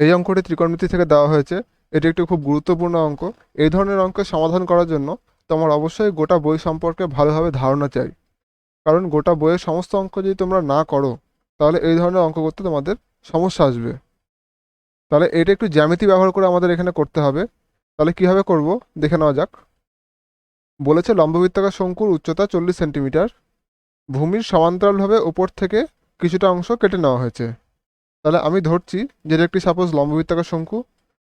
এই অঙ্কটি ত্রিকোণমিতি থেকে দেওয়া হয়েছে। এটি একটি খুব গুরুত্বপূর্ণ অঙ্ক। এই ধরনের অঙ্কের সমাধান করার জন্য তোমার অবশ্যই গোটা বই সম্পর্কে ভালোভাবে ধারণা চাই। কারণ গোটা বইয়ের সমস্ত অঙ্ক যদি তোমরা না করো, তাহলে এই ধরনের অঙ্ক করতে তোমাদের সমস্যা আসবে। তাহলে এটা একটু জ্যামিতি ব্যবহার করে আমাদের এখানে করতে হবে। তাহলে কীভাবে করব? দেখে নেওয়া যাক। বলেছে লম্ববৃত্তাকার শঙ্কুর উচ্চতা চল্লিশ সেন্টিমিটার। ভূমির সমান্তরালভাবে ওপর থেকে কিছুটা অংশ কেটে নেওয়া হয়েছে। তাহলে আমি ধরছি যেটা একটি সাপোজ লম্ববৃত্তাকার শঙ্কু,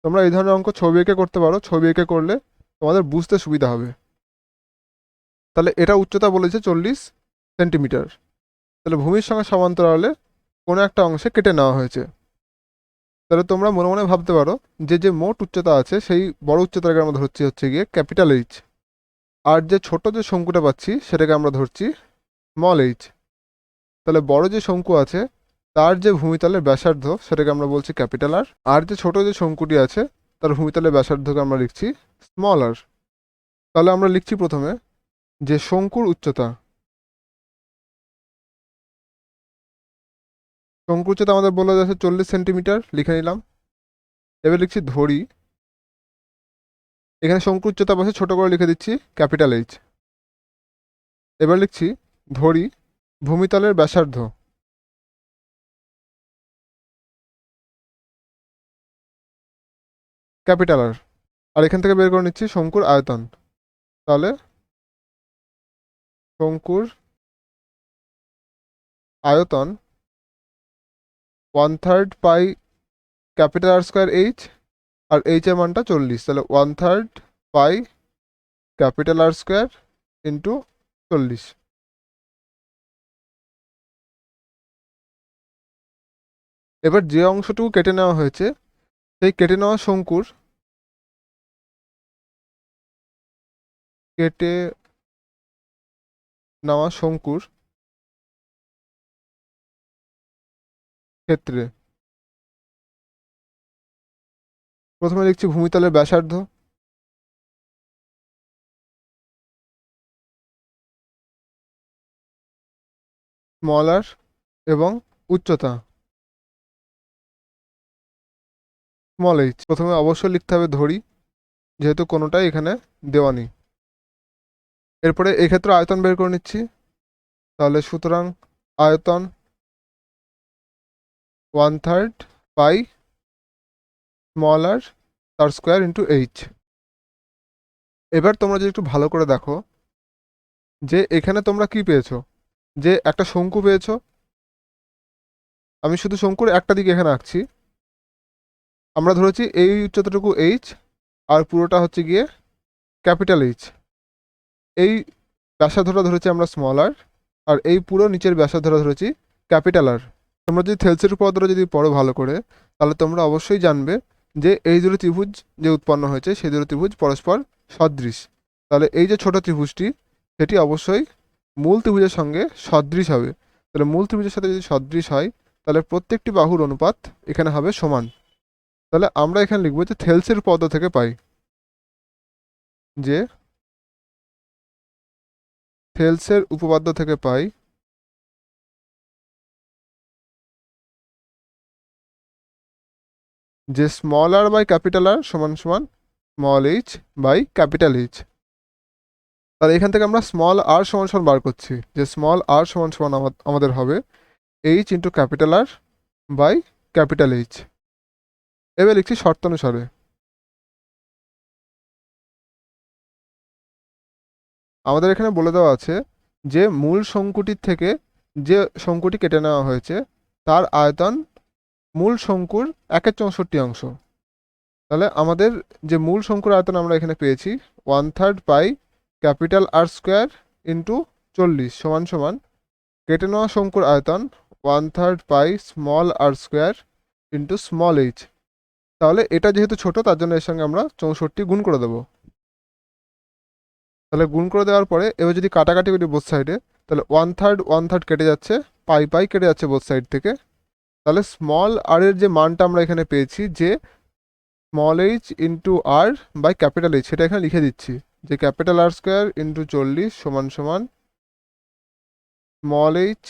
তোমরা এই ধরনের অঙ্ক ছবি এঁকে করতে পারো। ছবি এঁকে করলে তোমাদের বুঝতে সুবিধা হবে। তাহলে এটা উচ্চতা বলেছে চল্লিশ সেন্টিমিটার। তাহলে ভূমির সঙ্গে সমান্তরালে কোনো একটা অংশে কেটে নেওয়া হয়েছে। তাহলে তোমরা মনে মনে ভাবতে পারো যে যে মোট উচ্চতা আছে, সেই বড় উচ্চতাকে আমরা ধরছি হচ্ছে গিয়ে ক্যাপিটাল এইচ আর যে ছোট যে শঙ্কুটা পাচ্ছি, সেটাকে আমরা ধরছি স্মল এইচ তাহলে বড় যে শঙ্কু আছে তার যে ভূমিতলের ব্যাসার্ধ, সেটাকে আমরা বলছি ক্যাপিটাল আর আর যে ছোট যে শঙ্কুটি আছে, তার ভূমিতলের ব্যাসার্ধকে আমরা লিখছি স্মল আর তাহলে আমরা লিখছি প্রথমে যে শঙ্কুর উচ্চতা। শঙ্কুর উচ্চতা আমাদের বলা যাচ্ছে চল্লিশ সেন্টিমিটার, লিখে নিলাম। এবার লিখছি ধরি। এখানে শঙ্কুর উচ্চতা পাশে ছোট করে লিখে দিচ্ছি ক্যাপিটাল এইচ এবার লিখছি ধরি, ভূমিতলের ব্যাসার্ধ। ক্যাপিটাল আর। আর এখান থেকে বের করে নিচ্ছি শঙ্কুর আয়তন। তাহলে শঙ্কুর আয়তন one third pi capital R square H আর এইচ এর মানটা চল্লিশ। তাহলে one third pi capital R square into চল্লিশ। এবার যে অংশটুকু কেটে নেওয়া হয়েছে সেই কেটে নেওয়া শঙ্কুর, কেটে নেওয়া শঙ্কুর ক্ষেত্রে প্রথমে লিখছি ভূমিতলের ব্যাসার্ধ। স্মল আর এবং উচ্চতা। স্মল এইচ প্রথমে অবশ্যই লিখতে হবে ধরি, যেহেতু কোনোটাই এখানে দেওয়া নেই। এরপরে এক্ষেত্রে আয়তন বের করে নিচ্ছি। তাহলে সুতরাং আয়তন one third pi small R তার স্কোয়ার ইন্টু এইচ এবার তোমরা যদি একটু ভালো করে দেখো, যে এখানে তোমরা কি পেয়েছ? যে একটা শঙ্কু পেয়েছ। আমি শুধু শঙ্কুর একটা দিকে এখানে আঁকছি। আমরা ধরেছি এই উচ্চতাটুকু এইচ আর পুরোটা হচ্ছে গিয়ে ক্যাপিটাল এইচ এই ব্যাসার্ধটা ধরেছি আমরা স্মল আর আর এই পুরো নিচের ব্যাসার্ধটা ধরেছি ক্যাপিটাল আর তোমরা যদি থেলসের উপপাদ্যটা যদি পড়ো ভালো করে, তাহলে তোমরা অবশ্যই জানবে যে এই দুটো ত্রিভুজ যে উৎপন্ন হয়েছে, সেই দুটো ত্রিভুজ পরস্পর সদৃশ। তাহলে এই যে ছোট ত্রিভুজটি, সেটি অবশ্যই মূল ত্রিভুজের সঙ্গে সদৃশ হবে। তাহলে মূল ত্রিভুজের সাথে যদি সদৃশ হয়, তাহলে প্রত্যেকটি বাহুর অনুপাত এখানে হবে সমান। তাহলে আমরা এখানে লিখব যে থেলসের পদ থেকে পাই, যে থেলসের উপপাদ্য থেকে পাই যে small R by capital R সমান সমান small H by capital H তাহলে এখান থেকে আমরা স্মল আর সমান সমান বার করছি, যে স্মল আর সমান সমান আমাদের হবে H into capital R by capital H এবার লিখছি শর্তানুসারে। আমাদের এখানে বলে দেওয়া আছে যে মূল শঙ্কুটির থেকে যে শঙ্কুটি কেটে নেওয়া হয়েছে, তার আয়তন মূল শঙ্কুর একের চৌষট্টি অংশ। তাহলে আমাদের যে মূল শঙ্কুর আয়তন আমরা এখানে পেয়েছি one third pi capital R square into চল্লিশ সমান সমান কেটে নেওয়া শঙ্কুর আয়তন one third pi small R square into small H. তাহলে এটা যেহেতু ছোট, তার জন্য এর সঙ্গে আমরা চৌষট্টি গুণ করে দেবো। তাহলে গুণ করে দেওয়ার পরে এবার যদি কাটাকাটি করি বোথ সাইডে তাহলে ওয়ান থার্ড ওয়ান থার্ড কেটে যাচ্ছে পাই পাই কেটে যাচ্ছে বোথ সাইড থেকে। তাহলে স্মল আর এর যে মানটা আমরা এখানে পেয়েছি, যে small H into R by capital H সেটা এখানে লিখে দিচ্ছি, যে ক্যাপিটাল আর স্কোয়ার ইন্টু চল্লিশ সমান সমান small H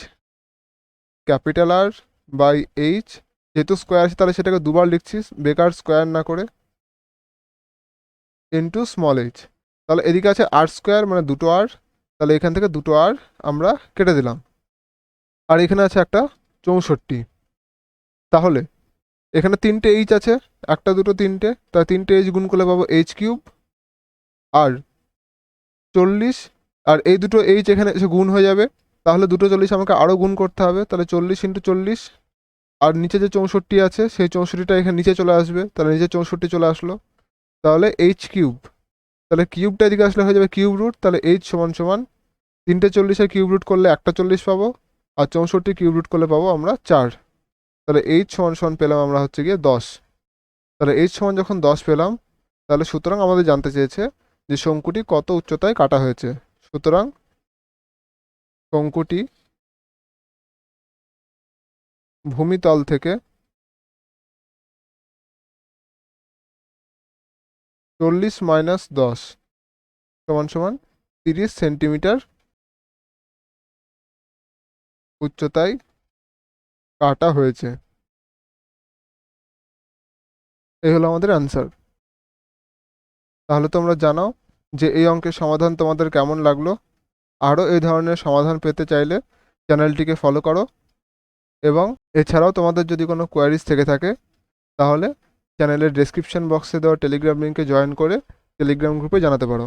capital R by H যেহেতু স্কোয়ার আছে, তাহলে সেটাকে দুবার লিখছিস, বেকার স্কোয়ার না করে ইন্টু স্মল এইচ তাহলে এদিকে আছে আর স্কোয়ার মানে দুটো আর তাহলে এখান থেকে দুটো আর আমরা কেটে দিলাম। আর এখানে আছে একটা চৌষট্টি। তাহলে এখানে তিনটে এইচ আছে, একটা, দুটো, তিনটে তা তিনটে এইচ গুণ করলে পাবো এইচ কিউব আর চল্লিশ, আর এই দুটো এইচ এখানে এসে গুণ হয়ে যাবে। তাহলে দুটো চল্লিশ আমাকে আরও গুণ করতে হবে, তাহলে চল্লিশ ইন্টু চল্লিশ আর নিচে যে চৌষট্টি আছে, সেই চৌষট্টিটা এখানে নিচে চলে আসবে। তাহলে নিচে চৌষট্টি চলে আসলো। তাহলে এইচ কিউব তাহলে কিউবটা এদিকে আসলে হয়ে যাবে কিউব রুট তাহলে এইচ সমান সমান তিনটে চল্লিশের কিউব রুট করলে একটা চল্লিশ পাবো, আর চৌষট্টি কিউব রুট করলে পাবো আমরা চার। তাহলে এইচ সমান সমান পেলাম আমরা হচ্ছে গিয়ে দশ। তাহলে এইচ সমান যখন দশ পেলাম, তাহলে সুতরাং আমাদের জানতে চেয়েছে যে শঙ্কুটি কত উচ্চতায় কাটা হয়েছে। সুতরাং শঙ্কুটি ভূমিতল থেকে চল্লিশ মাইনাস দশ সমান সমান তিরিশ সেন্টিমিটার উচ্চতায় কাটা হয়েছে। এই হলো আমাদের অ্যান্সার তাহলে তোমরা জানাও যে এই অঙ্কের সমাধান তোমাদের কেমন লাগল? আরও এই ধরনের সমাধান পেতে চাইলে চ্যানেলটিকে ফলো করো। এবং এছাড়াও তোমাদের যদি কোনো কোয়ারিজ থেকে থাকে, তাহলে চ্যানেলের ডেসক্রিপশন বক্সে দেওয়া টেলিগ্রাম লিঙ্কে জয়েন করে টেলিগ্রাম গ্রুপে জানাতে পারো।